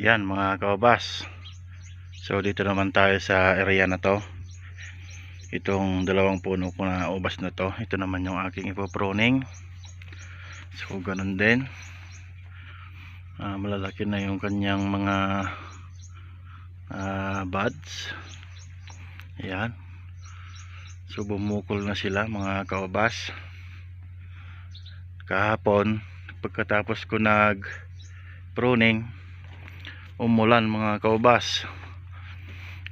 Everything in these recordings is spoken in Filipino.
Yan mga kaobas. So dito naman tayo sa area na to. Itong dalawang puno ko na ubas na to. Ito naman yung aking ipopruning. So ganun din. Ah, malalaki na yung kanyang mga ah, buds. Yan. So bumukol na sila mga kaobas. Kahapon pagkatapos ko nag pruning umulan mga kaubas.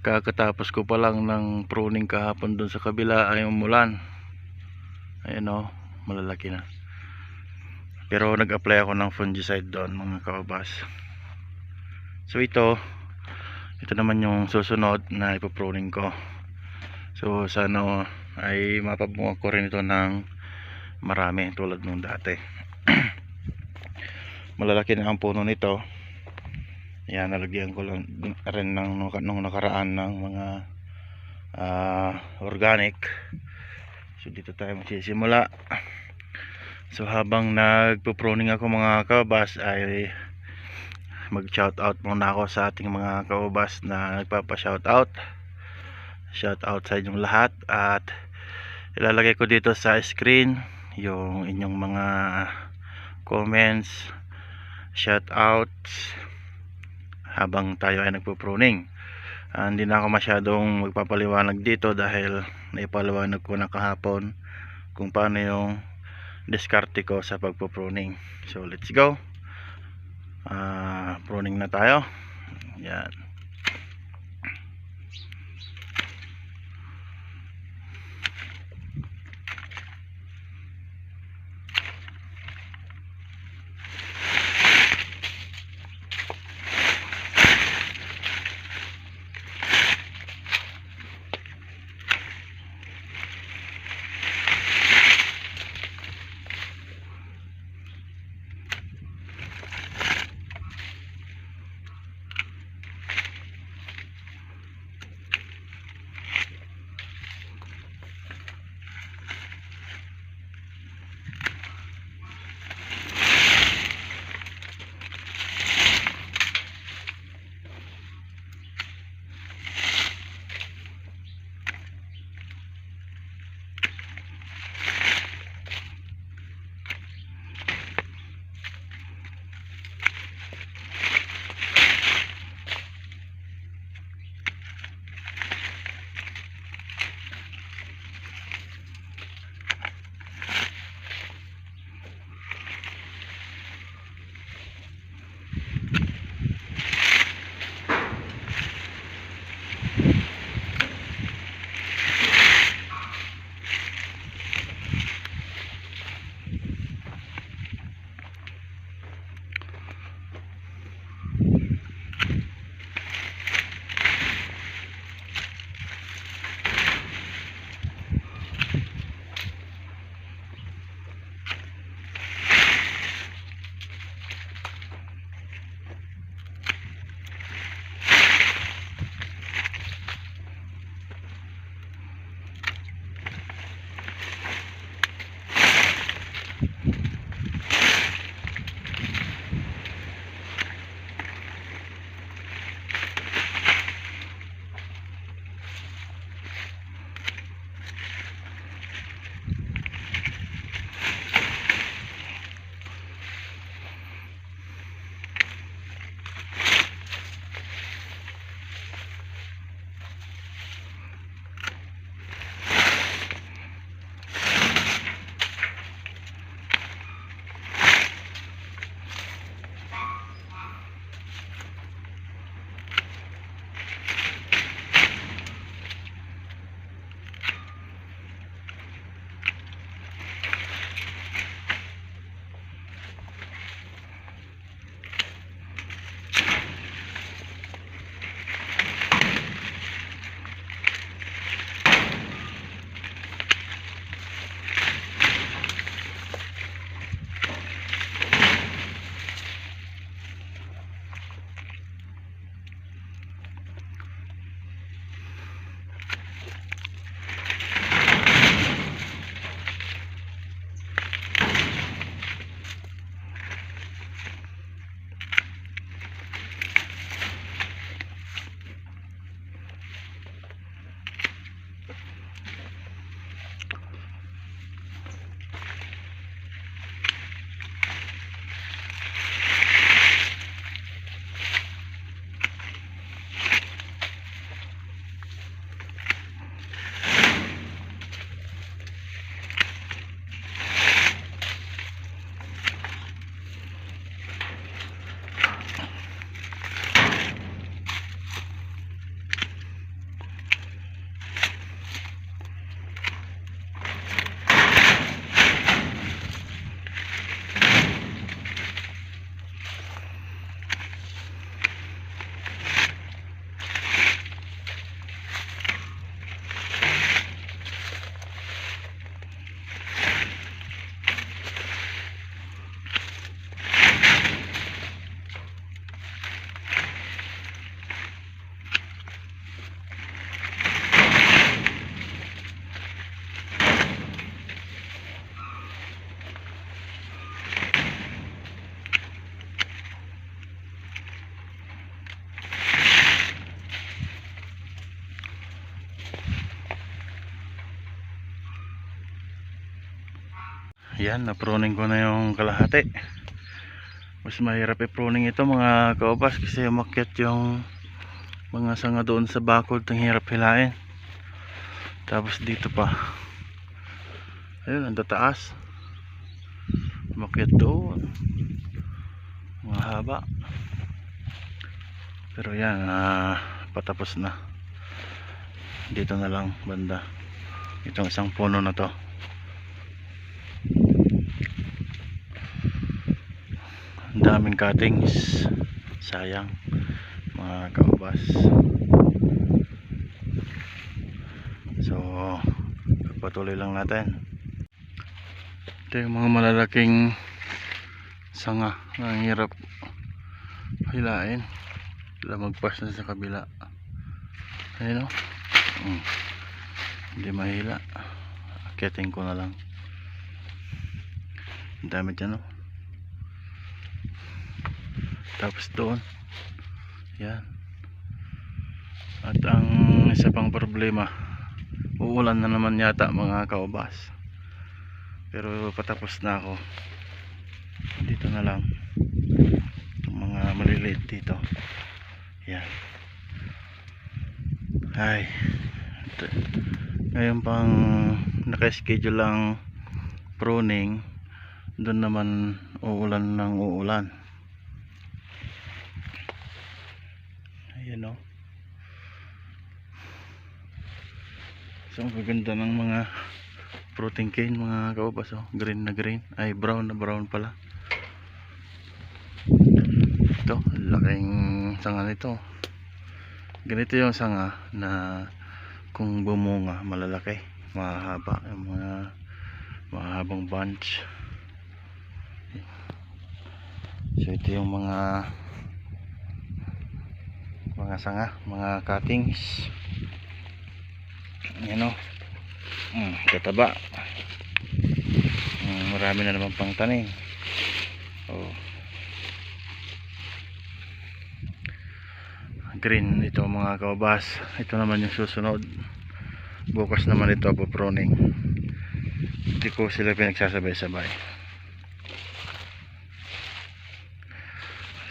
Kakatapos ko pa lang ng pruning kahapon dun sa kabila ay umulan. Ayun o malalaki na. Pero nag apply ako ng fungicide doon mga kaubas. So ito ito naman yung susunod na ipopruning ko. So sana ay mapabunga ko rin ito ng marami tulad nung dati. Malalaki na ang puno nito yan nalagyan ko lang rin ng nung nakaraan ng mga ah, organic. So dito tayo magsisimula. So habang nagpo-pruning ako mga kabas ay mag shout out muna ako sa ating mga kabas na nagpapa shout out shout out sa inyong lahat at ilalagay ko dito sa screen yung inyong mga comments shout outs habang tayo ay nagpo-pruning. Ah, hindi na ako masyadong magpapaliwanag dito dahil naipaliwanag ko na kahapon kung paano yung diskarte ko sa pagpo-pruning. So let's go. Ah, pruning na tayo. Yan Yan, na-pruning ko na yung kalahati. Mas mahirap i-pruning ito mga kaubas kasi umakyat yung mga sanga doon sa bakod ang hirap hilain. Tapos dito pa. Ayun, ang tataas. Umakyat doon. Mga haba. Pero yan, ah, patapos na. Dito na lang banda. Itong isang puno na to. Daming cuttings. Sayang. Mga kaubas. So, patuloy lang natin. Ito yung mga malalaking sanga na hirap hilain. Sila magpas na sa kabila. Ayun o. Mm. Hindi mahila. Akitin ko na lang. Ang dami dyan o. Tapos doon. Yan. At ang isa pang problema, uulan na naman yata mga kaubas. Pero patapos na ako. Dito na lang. Itong mga maliliit dito. Yan. Ay. Ngayon pang naka-schedule lang pruning. Doon naman uulan ng uulan. Ayan o. So, ang gaganda ng mga fruiting cane, mga kaubas oh. Green na green. Ay, brown na brown pala. Ito, laking sanga nito. Ganito yung sanga na kung bumunga, malalaki. Mahaba. Yung mga mahabang bunch. So, ito yung mga mga sanga, mga cuttings. Yan o. Mm, tataba. Mm, marami na naman pang tanim. Oh. Green ito mga kaubas. Ito naman yung susunod. Bukas naman ito po pruning. Hindi ko sila pinagsasabay-sabay.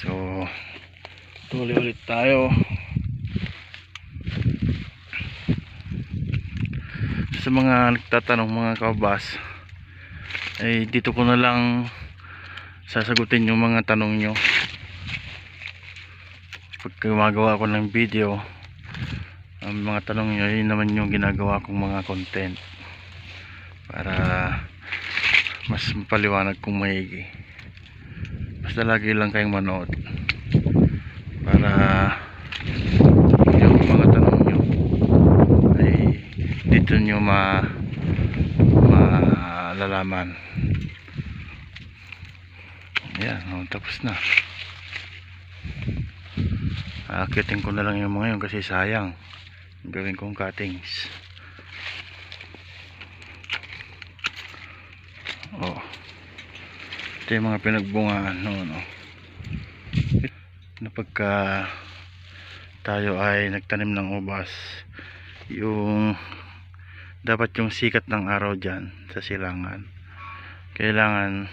So, tuloy ulit tayo. sa mga nagtatanong mga kabas ay dito ko na lang sasagutin yung mga tanong nyo. Pag gumagawa ko ng video ang mga tanong nyo yun naman yung ginagawa kong mga content para mas mapaliwanag kong maigi. Basta lagi lang kayong manood para yung mga tanong nyo ay dito nyo ma malalaman. Yan oh, tapos na. Aakitin ko na lang yung mga yun kasi sayang. Gawin kong cuttings. Oh. Ito yung mga pinagbungaan noon oh. Na pagka tayo ay nagtanim ng ubas yung dapat yung sikat ng araw dyan sa silangan. Kailangan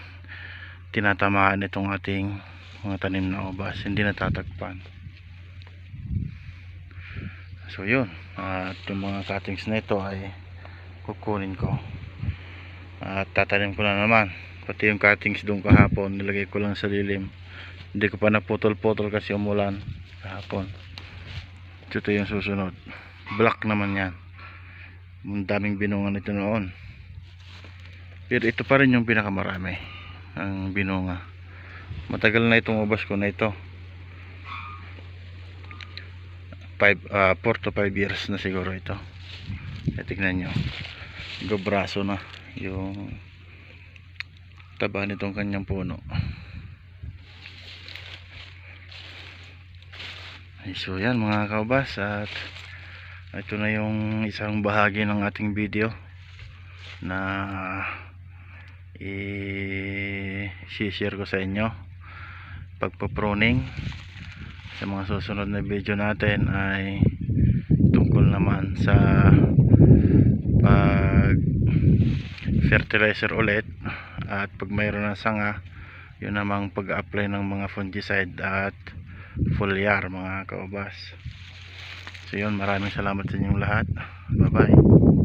tinatamaan itong ating mga tanim na ubas hindi natatagpan so yun. At yung mga cuttings na ito ay kukunin ko. At tatanim ko na naman. Pati yung cuttings doon kahapon nilagay ko lang sa lilim hindi ko pa naputol-putol kasi umulan kahapon. Ito yung susunod. Black naman yan. Ang daming binunga nito noon. Pero ito pa rin yung pinakamarami ang binunga. Matagal na itong ubas ko na ito. 5 uh, 4 to 5 years na siguro ito. E, tignan nyo. Gabraso na yung taba nitong kanyang puno Ay, so yan mga kaubas at ito na yung isang bahagi ng ating video na i-share ko sa inyo. Pagpa-pruning sa mga susunod na video natin ay tungkol naman sa pag fertilizer ulit. At pag mayroon ng sanga yun namang pag-apply ng mga fungicide at foliar mga kaubas so yun maraming salamat sa inyong lahat. Bye bye